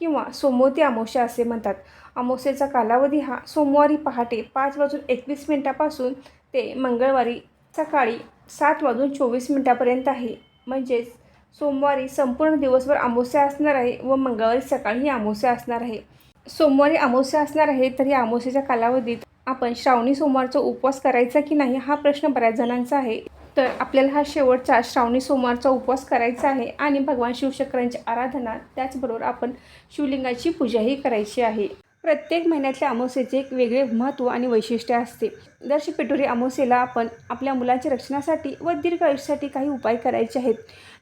किंवा सोमवती अमावस्या असे म्हणतात. अमावस्येचा कालावधी हा सोमवारी पहाटे पाच वाजून एकवीस मिनिटापासून ते मंगळवारी सकाळी सात वाजून चोवीस मिनिटापर्यंत आहे. म्हणजेच सोमवारी संपूर्ण दिवसभर अमावस्या असणार आहे व मंगळवारी सकाळी ही अमावस्या असणार आहे. सोमवारी अमावस्या असणार आहे तर या अमावस्येच्या कालावधीत आपण श्रावणी सोमवारचा उपवास करायचा की नाही हा प्रश्न बऱ्याच जणांचा आहे. तर आपल्याला हा शेवटचा श्रावणी सोमवारचा उपवास करायचा आहे आणि भगवान शिवशंकरांची आराधना त्याचबरोबर आपण शिवलिंगाची पूजाही करायची आहे. प्रत्येक महिन्यातल्या अमावस्येचे एक वेगळे महत्त्व आणि वैशिष्ट्य असते. दर्श पेटोरी अमावस्येला आपण आपल्या मुलांच्या रक्षणासाठी व दीर्घ आयुष्यासाठी काही उपाय करायचे आहेत.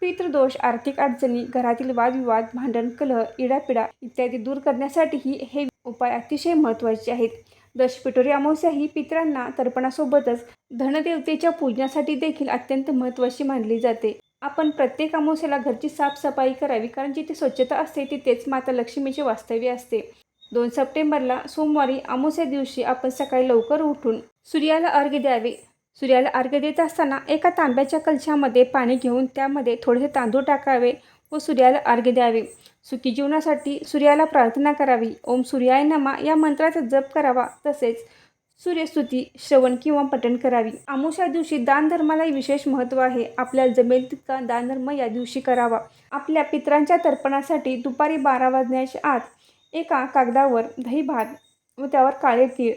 पितृदोष आर्थिक अडचणी घरातील वादविवाद भांडण कलह इडापिडा इत्यादी दूर करण्यासाठीही हे उपाय अतिशय महत्त्वाचे आहेत. दशपिटोरी अमावस्या ही पितरांना तर्पणासोबतच धनदेवतेच्या पूजनासाठी देखील अत्यंत महत्त्वाची मानली जाते. आपण प्रत्येक अमावस्याला घरची साफसफाई करावी कारण जिथे स्वच्छता असते तिथेच माता लक्ष्मीचे वास्तव्य असते. दोन सप्टेंबरला सोमवारी अमावस्या दिवशी आपण सकाळी लवकर उठून सूर्याला अर्घ्य द्यावे. सूर्याला अर्घ्य देत असताना एका तांब्याच्या कलशामध्ये पाणी घेऊन त्यामध्ये थोडेसे तांदूळ टाकावे. व सूर्याला अर्घ्य द्यावे. सुखी जीवनासाठी सूर्याला प्रार्थना करावी. ओम सूर्याय नमा. या मंत्राचा जप करावा. तसेच सूर्यस्तुती श्रवण किंवा पठण करावी. आमोशा दिवशी दानधर्मालाही विशेष महत्त्व आहे. आपल्याला जमेल तितका दानधर्म या दिवशी करावा. आपल्या पितरांच्या तर्पणासाठी दुपारी बारा वाजण्याच्या आत एका कागदावर दही भात व त्यावर काळे तीळ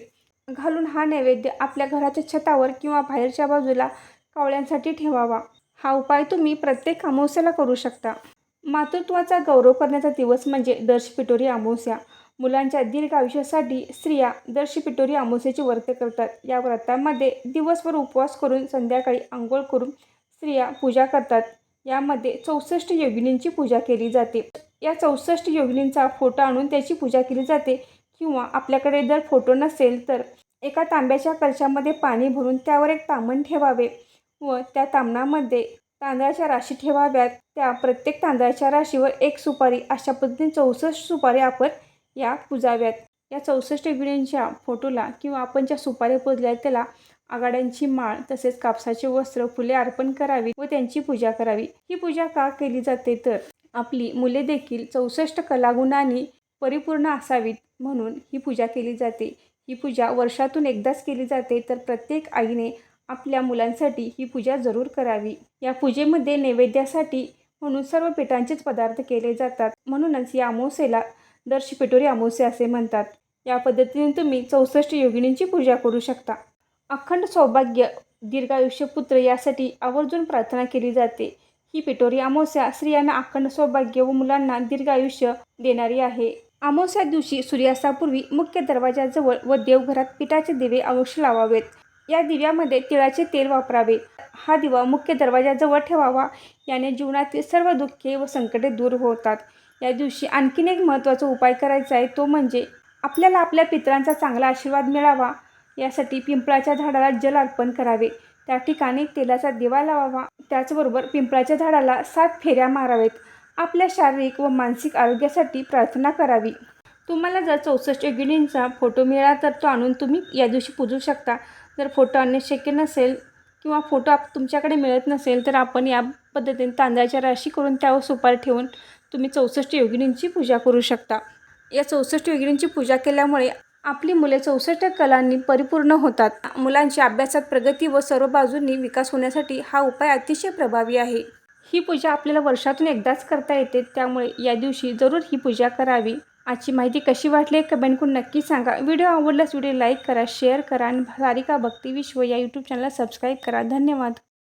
घालून हा नैवेद्य आपल्या घराच्या छतावर किंवा बाहेरच्या बाजूला कावळ्यांसाठी ठेवावा. हा उपाय तुम्ही प्रत्येक अमावस्याला करू शकता. मातृत्वाचा गौरव करण्याचा दिवस म्हणजे दर्श पिटोरी अमावस्या. मुलांच्या दीर्घ आयुष्यासाठी स्त्रिया दर्श पिटोरी अमावस्याचे व्रत करतात. या व्रतामध्ये दिवसभर उपवास करून संध्याकाळी आंघोळ करून स्त्रिया पूजा करतात. यामध्ये चौसष्ट योगिनींची पूजा केली जाते. या चौसष्ट योगिनींचा फोटो आणून त्याची पूजा केली जाते किंवा आपल्याकडे जर फोटो नसेल तर एका तांब्याच्या कलशामध्ये पाणी भरून त्यावर एक तामण ठेवावे व त्या तामणामध्ये तांदळाच्या राशी ठेवाव्यात. त्या प्रत्येक तांदळाच्या राशीवर एक सुपारी अशा पद्धतीने चौसष्ट सुपारी आपण या पुजाव्यात. या चौसष्ट विड्यांच्या फोटोला किंवा आपण ज्या सुपारी पुजल्या त्याला आघाड्यांची माळ तसेच कापसाचे वस्त्र फुले अर्पण करावी व त्यांची पूजा करावी. ही पूजा का केली जाते? तर आपली मुले देखील चौसष्ट कलागुणांनी परिपूर्ण असावीत म्हणून ही पूजा केली जाते. ही पूजा वर्षातून एकदाच केली जाते. तर प्रत्येक आईने आपल्या मुलांसाठी ही पूजा जरूर करावी. या पूजेमध्ये नैवेद्यासाठी म्हणून सर्व पिठांचेच पदार्थ केले जातात. म्हणूनच या अमावस्येला दर्श पिटोरी अमावस्या असे म्हणतात. या पद्धतीने तुम्ही चौसष्ट योगिनींची पूजा करू शकता. अखंड सौभाग्य दीर्घायुष्य पुत्र यासाठी आवर्जून प्रार्थना केली जाते. ही पिटोरी अमावस्या स्त्रियांना अखंड सौभाग्य व मुलांना दीर्घायुष्य देणारी आहे. अमावस्या दिवशी सूर्यास्तापूर्वी मुख्य दरवाजाजवळ व देवघरात पिठाचे दिवे अवश्य लावावेत. या दिव्यामध्ये तिळाचे तेल वापरावे. हा दिवा मुख्य दरवाजाजवळ ठेवावा. याने जीवनातील सर्व दुःखे व संकटे दूर होतात. या दिवशी आणखीन एक महत्त्वाचा उपाय करायचा आहे तो म्हणजे आपल्याला आपल्या पितरांचा चांगला आशीर्वाद मिळावा. यासाठी पिंपळाच्या झाडाला जल अर्पण करावे. त्या ठिकाणी तेलाचा दिवा लावावा. त्याचबरोबर पिंपळाच्या झाडाला सात फेऱ्या मारावेत आपल्या शारीरिक व मानसिक आरोग्यासाठी प्रार्थना करावी. तुम्हाला जर चौसष्ट योगिनींचा फोटो मिळाला तर तो आणून तुम्ही या दिवशी पूजू शकता. जर फोटो आणणे शक्य नसेल किंवा फोटो आप तुमच्याकडे मिळत नसेल तर आपण या पद्धतीने तांदळाच्या राशी करून त्यावर सुपारी ठेवून तुम्ही चौसष्ट योगिनींची पूजा करू शकता. या चौसष्ट योगिनींची पूजा केल्यामुळे आपली मुले चौसष्ट कलांनी परिपूर्ण होतात. मुलांची अभ्यासात प्रगती व सर्व बाजूंनी विकास होण्यासाठी हा उपाय अतिशय प्रभावी आहे. ही पूजा आपल्याला वर्षातून एकदाच करता येते. त्यामुळे या दिवशी जरूर ही पूजा करावी. आजची माहिती कशी वाटली कमेंट करून नक्की सांगा. व्हिडिओ आवडल्यास व्हिडिओ लाईक करा शेअर करा आणि सारिका भक्ती विश्व या यूट्यूब चॅनलला सबस्क्राईब करा. धन्यवाद.